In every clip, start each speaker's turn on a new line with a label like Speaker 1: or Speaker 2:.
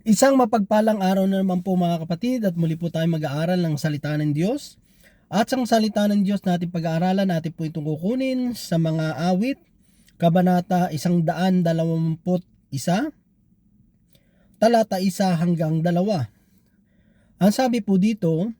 Speaker 1: Isang mapagpalang araw na naman po mga kapatid at muli po tayo mag-aaral ng salita ng Diyos. At sa salita ng Diyos natin pag-aaralan natin po itong kukunin sa mga awit, Kabanata 121, talata 1 hanggang 2. Ang sabi po dito,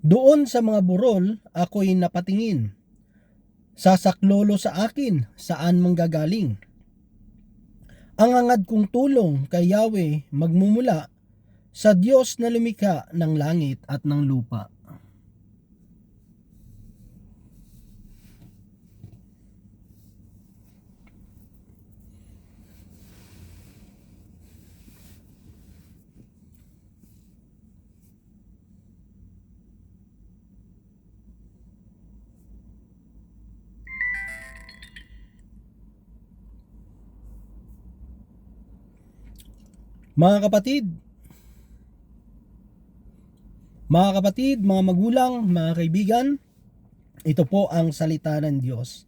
Speaker 1: Doon sa mga burol ako'y napatingin. Sasaklolo sa akin, saan manggagaling? Ang angad kong tulong kay Yahweh magmumula sa Diyos na lumikha ng langit at ng lupa. Mga kapatid, mga kapatid, mga magulang, mga kaibigan, ito po ang salita ng Diyos.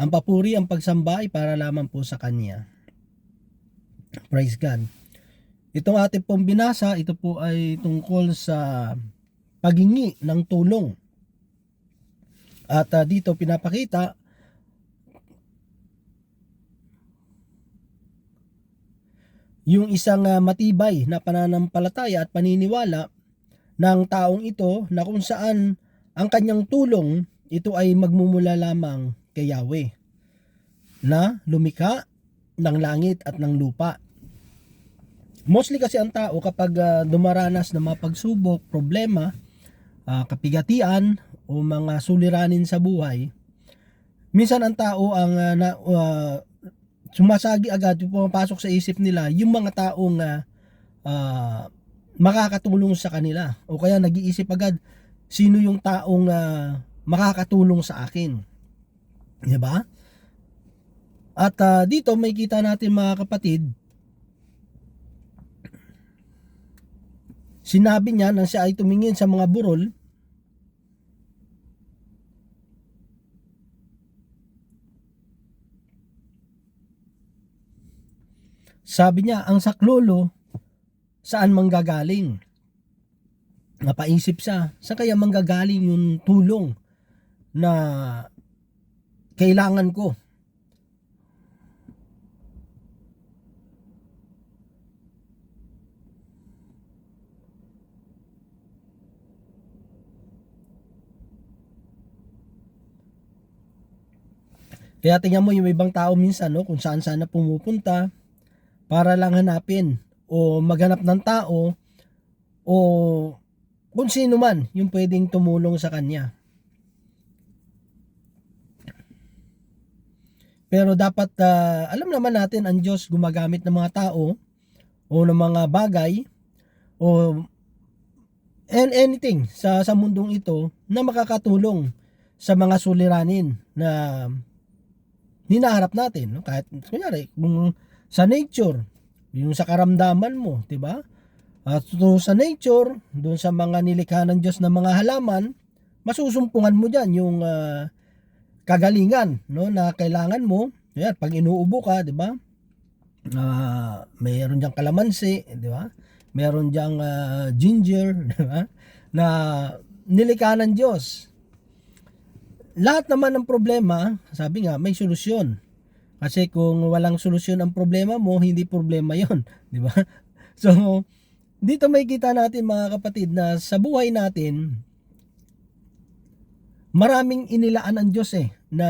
Speaker 1: Ang papuri, ang pagsamba ay para lamang po sa Kanya. Praise God. Itong ating pong binasa, ito po ay tungkol sa pagingi ng tulong. At ah, dito pinapakita yung isang ah, matibay na pananampalataya at paniniwala ng taong ito na kung saan ang kanyang tulong ito ay magmumula lamang kay Yahweh na lumikha ng langit at ng lupa. Mostly kasi ang tao kapag ah, dumaranas ng mga pagsubok, problema, ah, kapigatian o mga suliranin sa buhay, minsan ang tao ang ah, na, ah, sumasagi agad pumapasok sa isip nila yung mga taong uh, uh, makakatulong sa kanila o kaya nag-iisip agad sino yung taong uh, makakatulong sa akin. 'Di ba? At uh, dito may kita natin mga kapatid Sinabi niya nang siya ay tumingin sa mga burol Sabi niya, ang saklolo, saan manggagaling? Napaisip siya, saan kaya manggagaling yung tulong na kailangan ko? Kaya tingnan mo yung ibang tao minsan no, kung saan sana pumupunta, para lang hanapin o maghanap ng tao o kung sino man yung pwedeng tumulong sa kanya. Pero dapat uh, alam naman natin ang Diyos gumagamit ng mga tao o ng mga bagay o and anything sa sa mundong ito na makakatulong sa mga suliranin na hinaharap natin no kahit kunyari kung sa nature, yung sa karamdaman mo, 'di ba? At so, sa nature, doon sa mga nilikha ng Diyos na mga halaman, masusumpungan mo diyan yung uh, kagalingan, no, na kailangan mo. Yan, pag inuubo ka, 'di ba? Uh, mayroon diyang kalamansi, 'di ba? Meron diyang uh, ginger, 'di ba? Na nilikha ng Diyos. Lahat naman ng problema, sabi nga, may solusyon. Kasi kung walang solusyon ang problema mo, hindi problema 'yon, di ba? So, dito may kita natin mga kapatid na sa buhay natin maraming inilaan ng Diyos eh na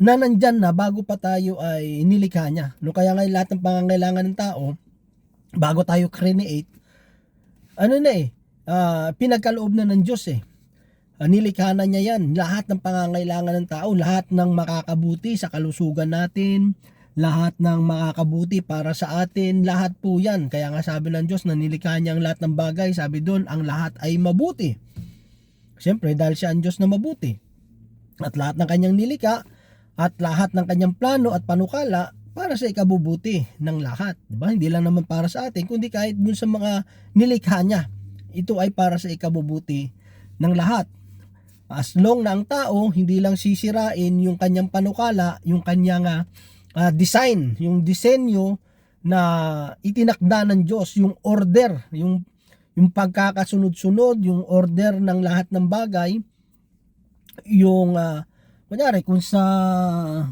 Speaker 1: na nandyan na bago pa tayo ay nilikha niya. No, kaya nga lahat ng pangangailangan ng tao, bago tayo create, ano na eh, uh, pinagkaloob na ng Diyos eh. Uh, nilikha na niya yan. Lahat ng pangangailangan ng tao, lahat ng makakabuti sa kalusugan natin, lahat ng makakabuti para sa atin, lahat po yan. Kaya nga sabi ng Diyos na nilikha niya ang lahat ng bagay, sabi doon, ang lahat ay mabuti. Siyempre, dahil siya ang Diyos na mabuti. At lahat ng kanyang nilikha, at lahat ng kanyang plano at panukala, para sa ikabubuti ng lahat. Diba? Hindi lang naman para sa atin, kundi kahit dun sa mga nilikha niya. Ito ay para sa ikabubuti ng lahat. As long na ang tao hindi lang sisirain yung kanyang panukala, yung kanyang uh, design, yung disenyo na itinakda ng Diyos, yung order, yung yung pagkakasunod-sunod, yung order ng lahat ng bagay, yung uh, kunyari kung sa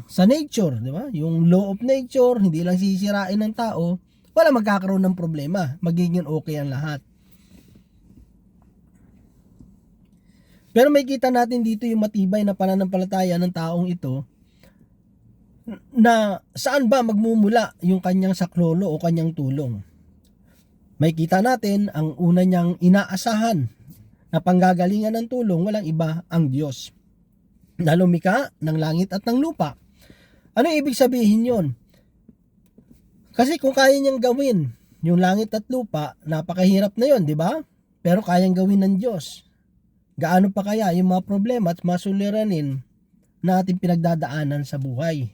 Speaker 1: sa nature, di ba? Yung law of nature, hindi lang sisirain ng tao, wala magkakaroon ng problema. Magiging okay ang lahat. Pero may kita natin dito yung matibay na pananampalataya ng taong ito na saan ba magmumula yung kanyang saklolo o kanyang tulong. May kita natin ang una niyang inaasahan na panggagalingan ng tulong walang iba ang Diyos na lumika ng langit at ng lupa. Ano ibig sabihin yon? Kasi kung kaya niyang gawin yung langit at lupa, napakahirap na yon, di ba? Pero kayang gawin ng Diyos. Gaano pa kaya yung mga problema at masuliranin na ating pinagdadaanan sa buhay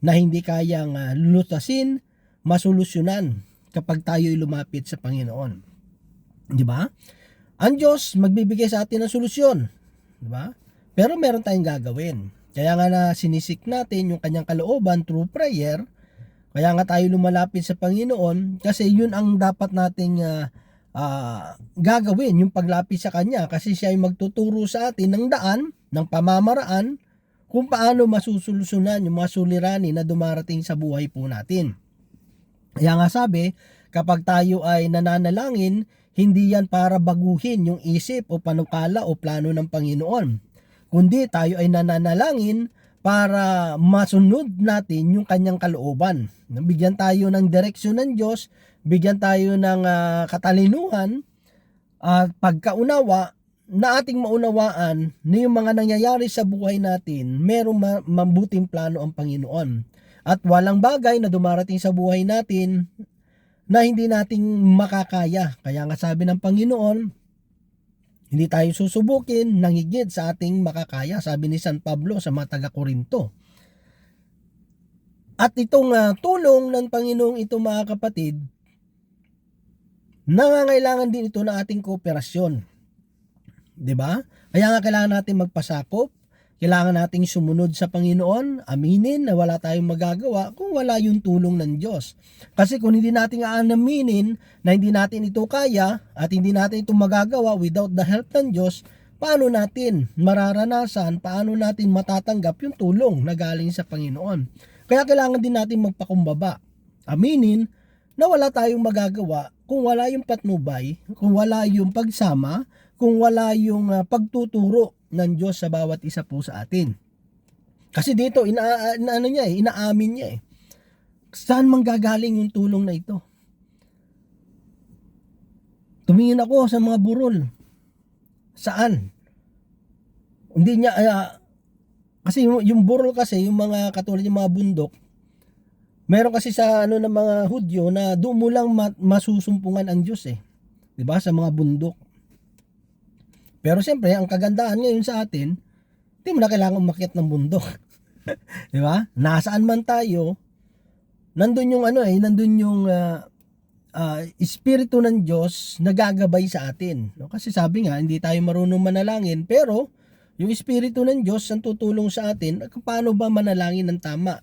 Speaker 1: na hindi kayang uh, lutasin, masolusyonan kapag tayo'y lumapit sa Panginoon. Di ba? Ang Diyos magbibigay sa atin ng solusyon. Di ba? Pero meron tayong gagawin. Kaya nga na sinisik natin yung kanyang kalooban through prayer. Kaya nga tayo lumalapit sa Panginoon kasi yun ang dapat nating uh, uh, gagawin yung paglapit sa Kanya kasi siya ay magtuturo sa atin ng daan, ng pamamaraan kung paano masusolusyonan yung mga suliranin na dumarating sa buhay po natin. Kaya nga sabi, kapag tayo ay nananalangin, hindi yan para baguhin yung isip o panukala o plano ng Panginoon. Kundi tayo ay nananalangin para masunod natin yung kanyang kalooban. Bigyan tayo ng direksyon ng Diyos bigyan tayo ng uh, katalinuhan at pagkaunawa na ating maunawaan na yung mga nangyayari sa buhay natin, merong ma- mabuting plano ang Panginoon. At walang bagay na dumarating sa buhay natin na hindi nating makakaya. Kaya nga sabi ng Panginoon, hindi tayo susubukin ng higit sa ating makakaya, sabi ni San Pablo sa mga taga-Korinto. At itong uh, tulong ng Panginoong ito mga kapatid, nangangailangan din ito ng ating kooperasyon. 'Di ba? Kaya nga kailangan natin magpasakop, kailangan nating sumunod sa Panginoon, aminin na wala tayong magagawa kung wala yung tulong ng Diyos. Kasi kung hindi natin aaminin na hindi natin ito kaya at hindi natin ito magagawa without the help ng Diyos, paano natin mararanasan, paano natin matatanggap yung tulong na galing sa Panginoon. Kaya kailangan din natin magpakumbaba. Aminin na wala tayong magagawa kung wala yung patnubay, kung wala yung pagsama, kung wala yung uh, pagtuturo ng Diyos sa bawat isa po sa atin. Kasi dito, ina, ina ano niya eh, inaamin niya eh. Saan manggagaling yung tulong na ito? Tumingin ako sa mga burol. Saan? Hindi niya, uh, kasi yung, yung burol kasi, yung mga katulad yung mga bundok, Meron kasi sa ano ng mga Hudyo na doon mo lang masusumpungan ang Diyos eh. 'Di ba? Sa mga bundok. Pero siyempre, ang kagandahan ngayon sa atin, hindi mo na kailangan umakyat ng bundok. 'Di ba? Nasaan man tayo, nandun yung ano eh, nandun yung uh, uh, espiritu ng Diyos nagagabay sa atin. No? Kasi sabi nga, hindi tayo marunong manalangin, pero yung espiritu ng Diyos ang tutulong sa atin, paano ba manalangin ng tama?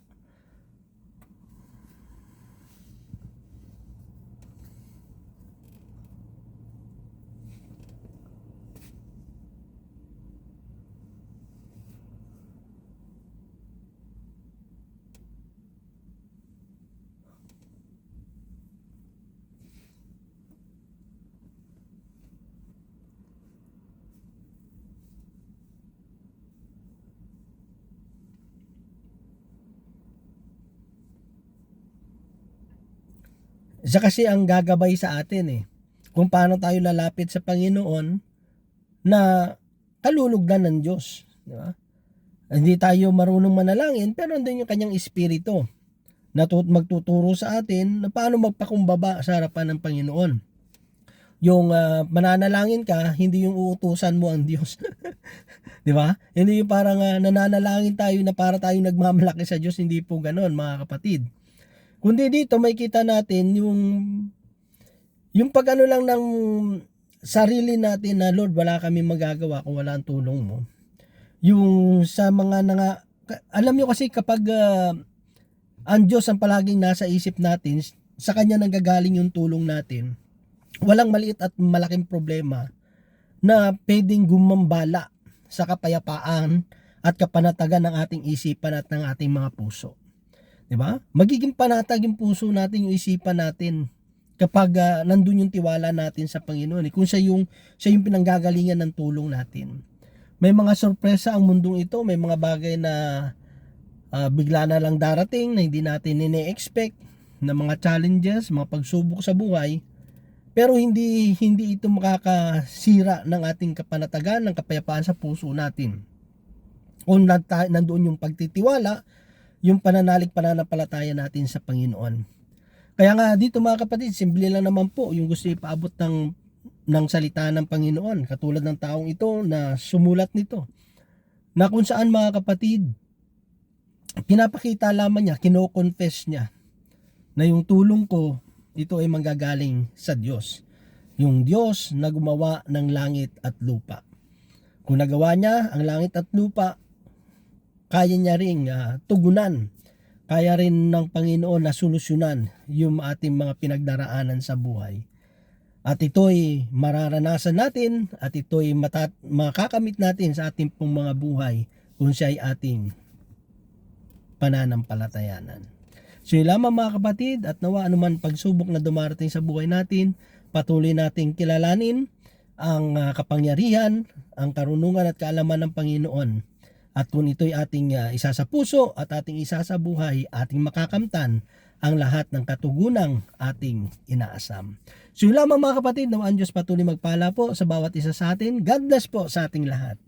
Speaker 1: Siya kasi ang gagabay sa atin eh. Kung paano tayo lalapit sa Panginoon na kalulugdan ng Diyos. Di ba? Hindi tayo marunong manalangin pero andun yung kanyang espiritu na magtuturo sa atin na paano magpakumbaba sa harapan ng Panginoon. Yung uh, mananalangin ka, hindi yung uutusan mo ang Diyos. 'Di ba? Hindi yung parang uh, nananalangin tayo na para tayong nagmamalaki sa Diyos, hindi po ganoon, mga kapatid. Kundi dito may kita natin yung yung pag-ano lang ng sarili natin na Lord, wala kami magagawa kung wala ang tulong mo. Yung sa mga nanga, alam niyo kasi kapag uh, ang Diyos ang palaging nasa isip natin, sa Kanya nanggagaling yung tulong natin, walang maliit at malaking problema na pwedeng gumambala sa kapayapaan at kapanatagan ng ating isipan at ng ating mga puso. 'Di ba? Magiging panatag yung puso natin, yung isipan natin kapag ah, nandun yung tiwala natin sa Panginoon. Eh, Kung siya yung siya yung pinanggagalingan ng tulong natin. May mga sorpresa ang mundong ito, may mga bagay na ah, bigla na lang darating na hindi natin ine-expect na mga challenges, mga pagsubok sa buhay. Pero hindi hindi ito makakasira ng ating kapanatagan, ng kapayapaan sa puso natin. Kung nandoon yung pagtitiwala, yung pananalig pananampalataya natin sa Panginoon. Kaya nga dito mga kapatid, simple lang naman po yung gusto ipaabot ng ng salita ng Panginoon, katulad ng taong ito na sumulat nito. Na kung saan mga kapatid, pinapakita lamang niya, kino-confess niya na yung tulong ko, ito ay manggagaling sa Diyos. Yung Diyos na gumawa ng langit at lupa. Kung nagawa niya ang langit at lupa, kaya niya ring ah, tugunan. Kaya rin ng Panginoon na solusyonan yung ating mga pinagdaraanan sa buhay. At ito'y mararanasan natin at ito'y mata- makakamit natin sa ating pong mga buhay kung siya ay ating pananampalatayanan. So yun lamang mga kapatid at nawa anuman pagsubok na dumarating sa buhay natin, patuloy nating kilalanin ang ah, kapangyarihan, ang karunungan at kaalaman ng Panginoon. At kung ito'y ating ah, isa sa puso at ating isa sa buhay, ating makakamtan ang lahat ng katugunang ating inaasam. So yun lamang mga kapatid, nawaan Diyos patuloy magpala po sa bawat isa sa atin. God bless po sa ating lahat.